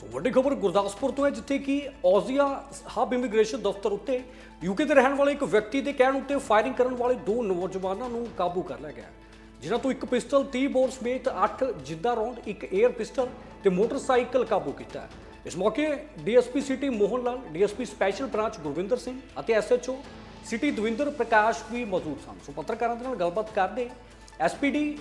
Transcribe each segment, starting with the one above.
ਸੋ ਵੱਡੀ ਖਬਰ ਗੁਰਦਾਸਪੁਰ ਤੋਂ ਹੈ, ਜਿੱਥੇ ਕਿ ਔਜ਼ੀਆ ਹਬ ਇਮੀਗ੍ਰੇਸ਼ਨ ਦਫ਼ਤਰ ਉੱਤੇ ਯੂਕੇ ਦੇ ਰਹਿਣ ਵਾਲੇ ਇੱਕ ਵਿਅਕਤੀ ਦੇ ਕਹਿਣ ਉੱਤੇ ਫਾਇਰਿੰਗ ਕਰਨ ਵਾਲੇ ਦੋ ਨੌਜਵਾਨਾਂ ਨੂੰ ਕਾਬੂ ਕਰ ਲਿਆ ਗਿਆ। ਜਿਨ੍ਹਾਂ ਤੋਂ ਇੱਕ ਪਿਸਟਲ 30 ਬੋਰ ਸਮੇਤ 8 ਜਿੰਦਾ ਰੌਂਡ ਇੱਕ 에ਅਰ ਪਿਸਟਲ ਤੇ ਮੋਟਰਸਾਈਕਲ ਕਾਬੂ ਕੀਤਾ ਇਸ ਮੌਕੇ DSP city Mohan Lal, DSP special branch Gurvinder Singh ਅਤੇ ਐਸਐਚਓ ਸਿਟੀ ਦਵਿੰਦਰ ਪ੍ਰਕਾਸ਼ ਵੀ ਮੌਜੂਦ ਸਨ। ਸੋ ਪੱਤਰਕਾਰਾਂ ਦੇ ਨਾਲ ਗੱਲਬਾਤ ਕਰਦੇ ਐਸਪੀਡੀ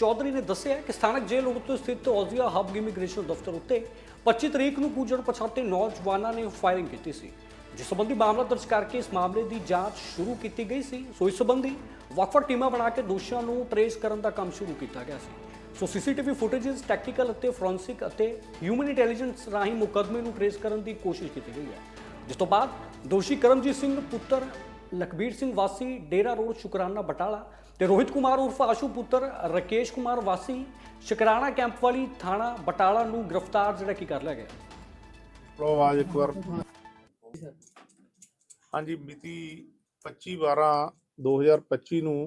ਚੌਧਰੀ ਨੇ ਦੱਸਿਆ ਕਿ ਸਥਾਨਕ ਜੇਲ੍ਹ ਉੱਤੇ ਸਥਿਤ ਔਜ਼ੀਆ ਹਬ ਇਮੀਗ੍ਰੇਸ਼ਨ ਦਫ਼ਤਰ ਉੱਤੇ 25 ਤਰੀਕ ਨੂੰ ਕੁਝ ਪਛਾਤੇ ਨੌਜਵਾਨਾਂ ਨੇ ਫਾਇਰਿੰਗ ਕੀਤੀ ਸੀ, ਜਿਸ ਸੰਬੰਧੀ ਮਾਮਲਾ ਦਰਜ ਕਰਕੇ ਇਸ ਮਾਮਲੇ ਦੀ ਜਾਂਚ ਸ਼ੁਰੂ ਕੀਤੀ ਗਈ ਸੀ। ਸੋ ਇਸ ਸੰਬੰਧੀ ਵੱਖ-ਵੱਖ ਟੀਮਾਂ ਬਣਾ ਕੇ ਦੋਸ਼ੀਆਂ ਨੂੰ ਟਰੇਸ ਕਰਨ ਦਾ ਕੰਮ ਸ਼ੁਰੂ ਕੀਤਾ ਗਿਆ ਸੀ। ਸੋ ਸੀਸੀਟੀਵੀ ਫੁਟੇजेस ਟੈਕਨੀਕਲ ਅਤੇ ਫੋਰੈਂਸਿਕ ਅਤੇ ਹਿਊਮਨ ਇੰਟੈਲੀਜੈਂਸ ਰਾਹੀਂ ਮੁਕੱਦਮੇ ਨੂੰ ਟਰੇਸ ਕਰਨ ਦੀ ਕੋਸ਼ਿਸ਼ ਕੀਤੀ ਗਈ ਹੈ। ਜਿਸ ਤੋਂ ਬਾਅਦ ਦੋਸ਼ੀ ਕਰਮਜੀਤ ਸਿੰਘ ਪੁੱਤਰ ਲਖਬੀਰ ਸਿੰਘ ਵਾਸੀ, ਡੇਰਾ ਰੋਡ, ਸ਼ੁਕਰਾਨਾ ਬਟਾਲਾ ਤੇ ਰੋਹਿਤ ਕੁਮਾਰ ਉਰਫ ਆਸ਼ੂ ਪੁੱਤਰ, ਰਕੇਸ਼ ਕੁਮਾਰ ਵਾਸੀ, ਸ਼ੁਕਰਾਨਾ ਕੈਂਪ ਵਾਲੀ ਥਾਣਾ ਬਟਾਲਾ ਨੂੰ ਗ੍ਰਿਫਤਾਰ ਜਿਹੜਾ ਕੀ ਕਰ ਲਿਆ ਗਿਆ। ਲੋ ਆਵਾਜ਼ ਇੱਕ ਵਾਰ। ਹਾਂਜੀ, ਮਿਤੀ 25 12 2025 ਨੂੰ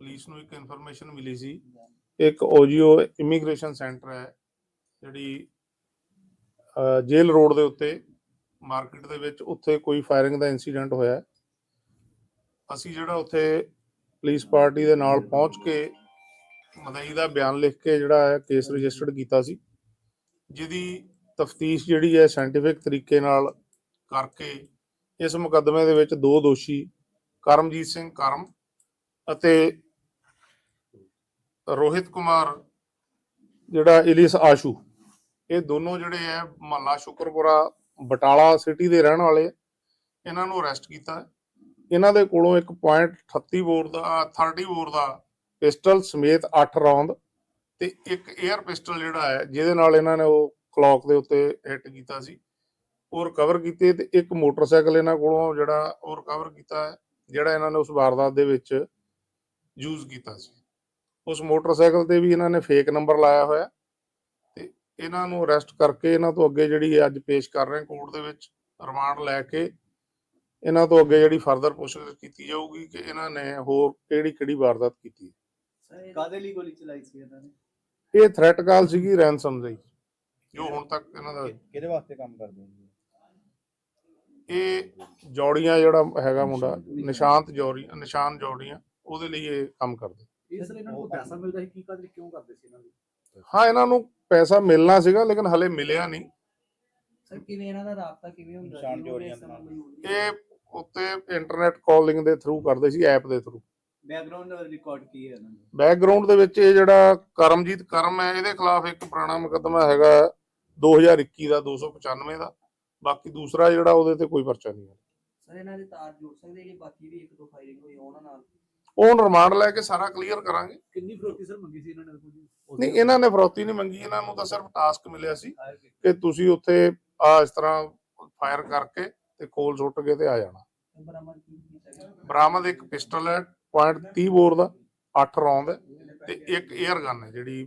ਪੁਲਿਸ ਨੂੰ ਇੱਕ ਇਨਫੋਰਮੇਸ਼ਨ ਮਿਲੀ ਸੀ। ਇੱਕ ਓਜੀਓ ਇਮੀਗ੍ਰੇਸ਼ਨ ਸੈਂਟਰ ਹੈ, ਜਿਹੜੀ ਜੇਲ ਰੋਡ ਦੇ ਉੱਤੇ, ਮਾਰਕੀਟ ਦੇ ਵਿੱਚ ਉੱਥੇ ਕੋਈ ਫਾਇਰਿੰਗ ਦਾ ਇਨਸੀਡੈਂਟ ਹੋਇਆ ਅਸੀਂ ਜਿਹੜਾ ਉੱਥੇ ਪੁਲਿਸ ਪਾਰਟੀ ਦੇ ਨਾਲ ਪਹੁੰਚ ਕੇ ਮਦਈ ਦਾ ਬਿਆਨ ਲਿਖ ਕੇ ਜਿਹੜਾ ਹੈ ਕੇਸ ਰਜਿਸਟਰਡ ਕੀਤਾ ਸੀ, ਜਿਹਦੀ ਤਫਤੀਸ਼ ਜਿਹੜੀ ਹੈ ਸਾਇੰਟੀਫਿਕ ਤਰੀਕੇ ਨਾਲ ਕਰਕੇ ਇਸ ਮੁਕੱਦਮੇ ਦੇ ਵਿੱਚ ਦੋ ਦੋਸ਼ੀ, ਕਰਮਜੀਤ ਸਿੰਘ ਕਰਮ ਅਤੇ ਰੋਹਿਤ ਕੁਮਾਰ ਜਿਹੜਾ ਇਲਿਸ ਆਸ਼ੂ, ਇਹ ਦੋਨੋਂ ਜਿਹੜੇ ਹੈ ਮਹੱਲਾ ਸ਼ੁਕਰਪੁਰਾ ਬਟਾਲਾ ਸਿਟੀ ਦੇ ਰਹਿਣ ਵਾਲੇ ਇਹਨਾਂ ਨੂੰ ਅਰੈਸਟ ਕੀਤਾ। ਇਹਨਾਂ ਦੇ ਕੋਲੋਂ ਇੱਕ .38 ਬੋਰ ਦਾ 30 ਬੋਰ ਦਾ ਪਿਸਟਲ ਸਮੇਤ 8 ਰੌਂਦ ਤੇ ਇੱਕ 에ਅਰ ਪਿਸਟਲ ਜਿਹੜਾ ਹੈ, ਜਿਹਦੇ ਨਾਲ ਇਹਨਾਂ ਨੇ ਉਹ ਕਲੌਕ ਦੇ ਉੱਤੇ ਹਿੱਟ ਕੀਤਾ ਸੀ। ਉਹ ਰਿਕਵਰ ਕੀਤੇ ਤੇ ਇੱਕ ਮੋਟਰਸਾਈਕਲ ਇਹਨਾਂ ਕੋਲੋਂ ਜਿਹੜਾ ਉਹ ਰਿਕਵਰ ਕੀਤਾ ਹੈ, ਜਿਹੜਾ ਇਹਨਾਂ ਨੇ ਉਸ ਵਾਰਦਾਤ ਦੇ ਵਿੱਚ ਯੂਜ਼ ਕੀਤਾ ਸੀ। ਉਸ ਮੋਟਰਸਾਈਕਲ ਤੇ ਵੀ ਇਹਨਾਂ ਨੇ ਫੇਕ ਨੰਬਰ ਲਾਇਆ ਹੋਇਆ ਤੇ ਇਹਨਾਂ ਨੂੰ ਅਰੈਸਟ ਕਰਕੇ ਇਹਨਾਂ ਤੋਂ ਅੱਗੇ ਜਿਹੜੀ ਅੱਜ ਪੇਸ਼ ਕਰ ਰਹੇ ਕੋਰਟ ਦੇ ਵਿੱਚ, ਰਿਮਾਂਡ ਲੈ ਕੇ ਇਹਨਾਂ ਤੋਂ ਅੱਗੇ ਜਿਹੜੀ ਫਰਦਰ ਪੁੱਛਗਿੱਛ ਕੀਤੀ ਜਾਊਗੀ ਕਿ ਇਹਨਾਂ ਨੇ ਹੋਰ ਕਿਹੜੀ ਕਿਹੜੀ ਵਾਰਦਾਤ ਕੀਤੀ ਹੈ। ਕਾਦੇ ਲਈ ਗੋਲੀ ਚਲਾਈ ਸੀ ਇਹਨਾਂ ਨੇ? ਇਹ ਥ੍ਰੈਟ ਕਾਲ ਸੀਗੀ ਰੈਂਸਮ ਦੀ ਜੋ ਹੁਣ ਤੱਕ ਇਹਨਾਂ ਦਾ ਕਿਹਦੇ ਵਾਸਤੇ ਕੰਮ ਕਰਦੇ ਹੋ ਜੀ ਇਹ ਜੋੜੀਆਂ ਜਿਹੜਾ ਹੈਗਾ ਮੁੰਡਾ ਨਿਸ਼ਾਂਤ ਜੋੜੀ ਨਿਸ਼ਾਨ ਜੋੜੀਆਂ ਉਹਦੇ ਲਈ ਇਹ ਕੰਮ ਕਰਦੇ। ਇਹਨਾਂ ਨੂੰ ਪੈਸਾ ਮਿਲਦਾ ਸੀ ਕੀ ਕਾਦੇ ਲਈ ਕਿਉਂ ਕਰਦੇ ਸੀ ਇਹਨਾਂ ਦੀ? ਹਾਂ ਇਹਨਾਂ ਨੂੰ ਪੈਸਾ ਮਿਲਣਾ ਸੀਗਾ ਲੇਕਿਨ ਹਲੇ ਮਿਲਿਆ ਨਹੀਂ। ਸਰ ਕਿਵੇਂ ਇਹਨਾਂ ਦਾ ਰਾਬਤਾ ਕਿਵੇਂ ਹੁੰਦਾ ਨਿਸ਼ਾਨ ਜੋੜੀਆਂ ਨਾਲ। ਇਹ ਉੱਤੇ ਇੰਟਰਨੈਟ ਕਾਲਿੰਗ ਦੇ ਥਰੂ ਕਰਦੇ ਸੀ ਐਪ ਦੇ ਥਰੂ ਬੈਕਗ੍ਰਾਉਂਡ ਰਿਕਾਰਡ ਕੀ ਹੈ ਇਹਨਾਂ ਦਾ? ਬੈਕਗ੍ਰਾਉਂਡ ਦੇ ਵਿੱਚ ਇਹ ਜਿਹੜਾ ਕਰਮਜੀਤ ਕਰਮ ਹੈ ਇਹਦੇ ਖਿਲਾਫ ਇੱਕ ਪੁਰਾਣਾ ਮੁਕੱਦਮਾ ਹੈਗਾ 2021 ਦਾ 295 ਦਾ ਬਾਕੀ ਦੂਸਰਾ ਜਿਹੜਾ ਉਹਦੇ ਤੇ ਕੋਈ ਪਰਚਾ ਨਹੀਂ ਹੈ। ਸਰ ਇਹਨਾਂ ਦੇ ਤਾਰ ਜੋੜ ਸਕਦੇ ਜਿਹੜੀ ਬਾਕੀ ਵੀ ਇੱਕ ਦੋ ਫਾਇਰਿੰਗ ਹੋਈ ਉਹਨਾਂ ਨਾਲ? ਉਹ ਰਿਮਾਂਡ ਲੈ ਕੇ ਸਾਰਾ ਕਲੀਅਰ ਕਰਾਂਗੇ। ਕਿੰਨੀ ਫਰੋਤੀ ਸਰ ਮੰਗੀ ਸੀ ਇਹਨਾਂ ਨੇ ਕੋਈ ਨਹੀਂ ਇਹਨਾਂ ਨੇ ਫਰੌਤੀ ਨਹੀਂ ਮੰਗੀ ਇਹਨਾਂ ਨੂੰ ਤਾਂ ਸਿਰਫ ਟਾਸਕ ਮਿਲਿਆ ਸੀ ਕਿ ਤੁਸੀਂ ਉੱਥੇ ਆ ਇਸ ਤਰ੍ਹਾਂ ਫਾਇਰ ਕਰਕੇ ਤੇ ਕੋਲ ਸੁੱਟ ਕੇ ਤੇ ਆ ਜਾਣਾ। ਬਰਾਮਦ ਕੀ ਇੱਕ ਪਿਸਟਲ ਹੈ .30 ਬੋਰ ਦਾ 8 ਰੌਂਦ ਤੇ ਇੱਕ 에ਅਰ ਗਨ ਹੈ ਜਿਹੜੀ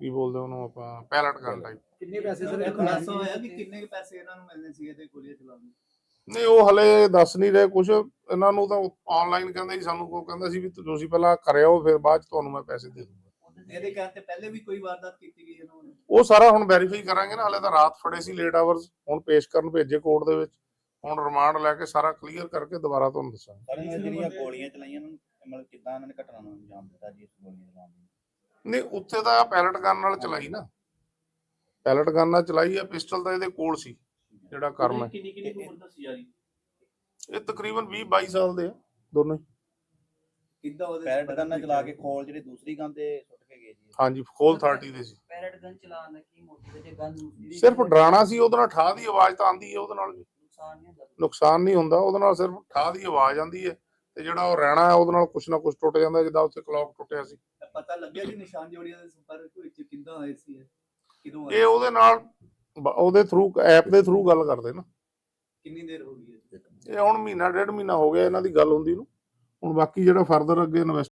ਕੀ ਬੋਲਦੇ ਉਹਨੂੰ ਆਪਾਂ ਪੈਲਟ ਗਨ ਟਾਈਪ ਕਿੰਨੇ ਪੈਸੇ ਸਰ ਖੁਲਾਸਾ ਹੋਇਆ ਕਿ ਕਿ ਕਿੰਨੇ ਪੈਸੇ ਇਹਨਾਂ ਨੂੰ ਮਿਲਨੇ ਸੀਗੇ ਤੇ ਗੋਲੀਆਂ ਚਲਾਉਣ ਨੂੰ ਨਹੀਂ ਉਹ ਹਲੇ ਦੱਸ ਨਹੀਂ ਰਹੇ ਕੁਝ ਇਹਨਾਂ ਨੂੰ ਤਾਂ ਆਨਲਾਈਨ ਕਹਿੰਦੇ ਸੀ ਸਾਨੂੰ ਕੋਈ ਕਹਿੰਦਾ ਸੀ ਵੀ ਤੁਸੀਂ ਪਹਿਲਾਂ ਕਰਿਓ ਫਿਰ ਬਾਅਦ ਚ ਤੁਹਾਨੂੰ ਮੈਂ ਪੈਸੇ ਦੇ ਦੂੰਗਾ। ਇਹਦੇ ਕਹਿਣ ਤੇ ਪਹਿਲੇ ਵੀ ਕੋਈ ਵਾਰਦਾਤ ਕੀਤੀ ਗਈ ਇਹਨਾਂ ਨੇ ਉਹ ਸਾਰਾ ਹੁਣ ਵੈਰੀਫਾਈ ਕਰਾਂਗੇ ਨਾ ਹਲੇ ਤਾਂ ਰਾਤ ਫੜੇ ਸੀ ਲੇਟ ਆਵਰਸ ਹੁਣ ਪੇਸ਼ ਕਰਨ ਭੇਜੇ ਕੋਰਟ ਦੇ ਵਿੱਚ। ਹੁਣ ਰਿਮਾਂਡ ਲੈ ਕੇ ਸਾਰਾ ਕਲੀਅਰ ਕਰਕੇ ਦੁਬਾਰਾ ਤੁਹਾਨੂੰ ਦੱਸਾਂਗੇ। ਸਰ ਜਿਹੜੀਆਂ ਗੋਲੀਆਂ ਚਲਾਈਆਂ ਇਹਨਾਂ ਨੂੰ ਮਤਲਬ ਕਿੱਦਾਂ ਇਹਨਾਂ ਨੇ ਘਟਨਾ ਨੂੰ ਅੰਜਾਮ ਦਿੱਤਾ ਜੀ ਇਸ ਗੋਲੀਆਂ ਚਲਾਉਣ ਦੀ ਨਹੀਂ ਉੱਥੇ ਤਾਂ ਪੈਲਟ ਗਨ ਨਾਲ ਚਲਾਈ ਨਾ। ਪੈਲਟ ਗਨ ਨਾਲ ਚਲਾਈ ਆ ਪਿਸਟਲ ਤਾਂ ਇਹਦੇ ਕੋਲ ਸੀ ਜਿਹੜਾ ਕਰਮ ਹੈ। ਕਿੰਨੀ ਕਿੰਨੀ ਉਮਰ ਦੱਸੀ ਜਾ ਰਹੀ ਇਹ ਤਕਰੀਬਨ 20 22 ਸਾਲ ਦੇ ਆ ਦੋਨੋਂ ਹੀ। ਕਿੱਦਾਂ ਉਹਦੇ ਪੈਰਟ ਗਨ ਨਾਲ ਚਲਾ ਕੇ ਖੋਲ ਜਿਹੜੀ ਦੂਸਰੀ ਗਨ ਤੇ ਸੁੱਟ ਕੇ ਗਏ ਜੀ ਹਾਂਜੀ ਖੋਲ 30 ਦੇ ਸੀ। ਪੈਰਟ ਗਨ ਚਲਾਉਣ ਦਾ ਕੀ ਮੋਟਿਵ ਹੈ? ਜੇ ਗਨ ਦੂਸਰੀ ਦੀ ਸਿਰਫ ਡਰਾਣਾ ਸੀ ਉਹਦੇ ਨਾਲ ਠਾਹ ਦੀ ਆਵਾਜ਼ ਤਾਂ ਆਂਦੀ ਹੈ ਉਹਦੇ ਨਾਲ ਵੀ। ਨੁਕਸਾਨ ਨਹੀਂ ਹੁੰਦਾ ਨੁਕਸਾਨ ਨਹੀਂ ਹੁੰਦਾ ਉਹਦੇ ਨਾਲ ਸਿਰਫ ਠਾਹ ਦੀ ਆਵਾਜ਼ ਆਂਦੀ ਹੈ ਤੇ ਜਿਹੜਾ ਉਹ ਰਹਿਣਾ ਹੈ ਉਹਦੇ ਨਾਲ ਕੁਛ ਨਾ ਕੁਛ ਟੁੱਟ ਜਾਂਦਾ ਜਿੱਦਾਂ ਉੱਥੇ ਕਲੌਕ ਟੁੱਟਿਆ ਸੀ। ਪਤਾ ਲੱਗਿਆ ਕਿ ਨਿਸ਼ਾਨ ਜੋੜੀਆਂ ਦੇ ਸੰਪਰਕ ਵਿੱਚ ਕਿੱਦਾਂ ਆਏ ਸੀ ਇਹ? ਕਿਦੋਂ ਇਹ ਉਹਦੇ ਨਾਲ ਬ- ਉਹਦੇ ਥਰੂ ਐਪ ਦੇ ਥਰੂ ਗੱਲ ਕਰਦੇ ਨਾ। ਕਿੰਨੀ ਦੇਰ ਹੋ ਗਈ ਹੈ? ਇਹ ਹੁਣ ਮਹੀਨਾ ਡੇਢ ਮਹੀਨਾ ਹੋ ਗਿਆ ਇਹਨਾਂ ਦੀ ਗੱਲ ਹੁੰਦੀ ਨੂੰ। ਹੁਣ ਬਾਕੀ ਜਿਹੜਾ ਫਰਦਰ ਅੱਗੇ ਇਨਵੈਸਟ